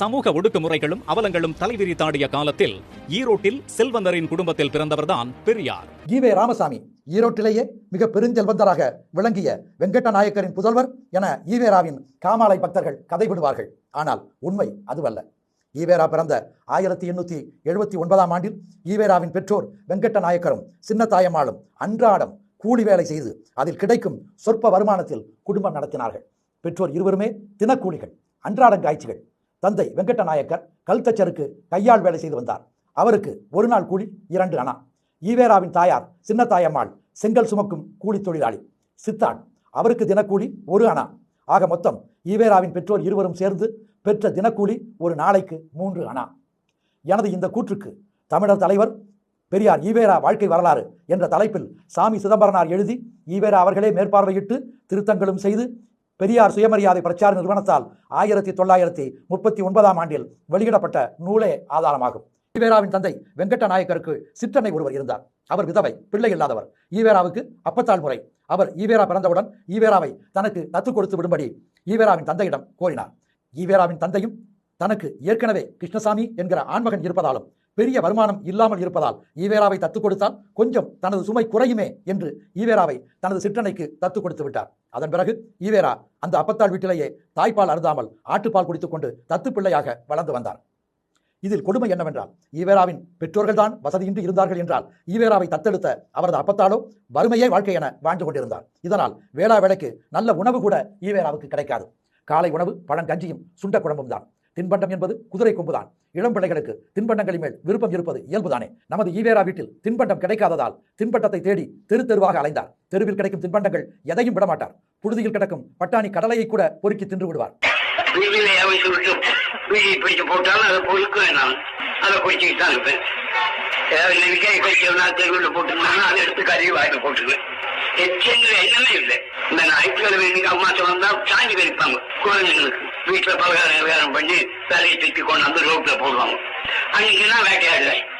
சமூக ஒடுக்குமுறைகளும் அவலங்களும் தலைவிரித்தாடிய காலத்தில் ஈரோட்டில் செல்வந்தரின் குடும்பத்தில் பிறந்தவர்தான் பெரியார். ஈவே ராமசாமி ஈரோட்டிலேயே மிக பெருஞ்செல்வந்தராக விளங்கிய வெங்கட்ட நாயக்கரின் புதல்வர் என ஈவேராவின் காமாலை பக்தர்கள் கதை விடுவார்கள் ஆனால் உண்மை அதுவல்ல. ஈவேரா பிறந்த ஆயிரத்தி எண்ணூற்றி எழுபத்தி ஒன்பதாம் ஆண்டில் ஈவேராவின் பெற்றோர் வெங்கட்ட நாயக்கரும் சின்னத்தாயம்மாளும் அன்றாடம் கூலி வேலை செய்து அதில் கிடைக்கும் சொற்ப வருமானத்தில் குடும்பம் நடத்தினார்கள். பெற்றோர் இருவருமே தினக்கூலிகள் அன்றாடம் காய்ச்சிகள் தந்தை வெங்கட்ட நாயக்கர் கல்தச்சருக்கு கையாள் வேலை செய்து வந்தார். அவருக்கு ஒரு நாள் கூலி இரண்டு அணா. ஈவேராவின் தாயார் சின்னத்தாயம்மாள் செங்கல் சுமக்கும் கூலி தொழிலாளி சித்தாள் அவருக்கு தினக்கூலி ஒரு அணா. ஆக மொத்தம் ஈவேராவின் பெற்றோர் இருவரும் சேர்ந்து பெற்ற தினக்கூலி ஒரு நாளைக்கு மூன்று அணா. எனது இந்த கூற்றுக்கு தமிழர் தலைவர் பெரியார் ஈவேரா வாழ்க்கை வரலாறு என்ற தலைப்பில் சாமி சிதம்பரனார் எழுதி ஈவேரா அவர்களே மேற்பார்வையிட்டு திருத்தங்களும் செய்து பெரியார் சுயமரியாதை பிரச்சார நிறுவனத்தால் ஆயிரத்தி தொள்ளாயிரத்தி முப்பத்தி ஒன்பதாம் ஆண்டில் வெளியிடப்பட்ட நூலே ஆதாரமாகும். ஈவேராவின் தந்தை வெங்கட்ட நாயக்கருக்கு சிற்றனை ஒருவர் இருந்தார். அவர் விதவை பிள்ளை இல்லாதவர். ஈவேராவுக்கு அப்பத்தால் முறை. அவர் ஈவேரா பிறந்தவுடன் ஈவேராவை தனக்கு தத்து கொடுத்து விடும்படி ஈவேராவின் தந்தையிடம் கோரினார். ஈவேராவின் தந்தையும் தனக்கு ஏற்கனவே கிருஷ்ணசாமி என்கிற ஆண்மகன் இருப்பதாலும் பெரிய வருமானம் இல்லாமல் இருப்பதால் ஈவேராவை தத்து கொடுத்தால் கொஞ்சம் தனது சுமை குறையுமே என்று ஈவேராவை தனது சிற்றனைக்கு தத்து கொடுத்து விட்டார். அதன் பிறகு ஈவேரா அந்த அப்பத்தாள் வீட்டிலேயே தாய்ப்பால் அருந்தாமல் ஆட்டுப்பால் குடித்துக்கொண்டு தத்து பிள்ளையாக வளர்ந்து வந்தார். இதில் கொடுமை என்னவென்றால் ஈவேராவின் பெற்றோர்கள்தான் வசதியின்றி இருந்தார்கள் என்றால் ஈவேராவை தத்தெடுத்த அவரது அப்பத்தாலோ வறுமையே வாழ்க்கை என வாழ்ந்து கொண்டிருந்தார். இதனால் வேளா வேலைக்கு நல்ல உணவு கூட ஈவேராவுக்கு கிடைக்காது. காலை உணவு பழங்கஞ்சியும் சுண்ட குழம்பும் தான். தின்பண்டம் என்பது குதிரை கொம்புதான். இளம் பிள்ளைகளுக்கு தின்பண்டங்களின் மேல் விருப்பம் இருப்பது இயல்புதானே. நமது ஈவேரா வீட்டில் தின்பண்டம் கிடைக்காததால் தின்பண்டத்தை தேடி தெரு தெருவாக அலைந்தார். தெருவில் கிடைக்கும் தின்பண்டங்கள் எதையும் விடமாட்டார். புழுதியில் கிடக்கும் பட்டாணி கடலையை கூட பொறுக்கி தின்று விடுவார். வீதியில பிடிச்சு போட்டாலும் அதை பொறுக்குவேன் நான் அதை தான் இருப்பேன் தெருவில் போட்டுருந்தாங்கன்னா அதை எடுத்து போட்டுருவேன். எச்சங்கள் என்னமே இல்லை. இந்த ஞாயிற்றுக்கிழமை இன்னைக்கு அம்மா சொன்னா சாஞ்சி குழந்தைங்களுக்கு வீட்டுல பலகாரம் விவகாரம் பண்ணி தலையை தூக்கி கொண்டு வந்து ரோட்ல போடுவாங்க. அன்னைக்குன்னா வேட்டையாடல.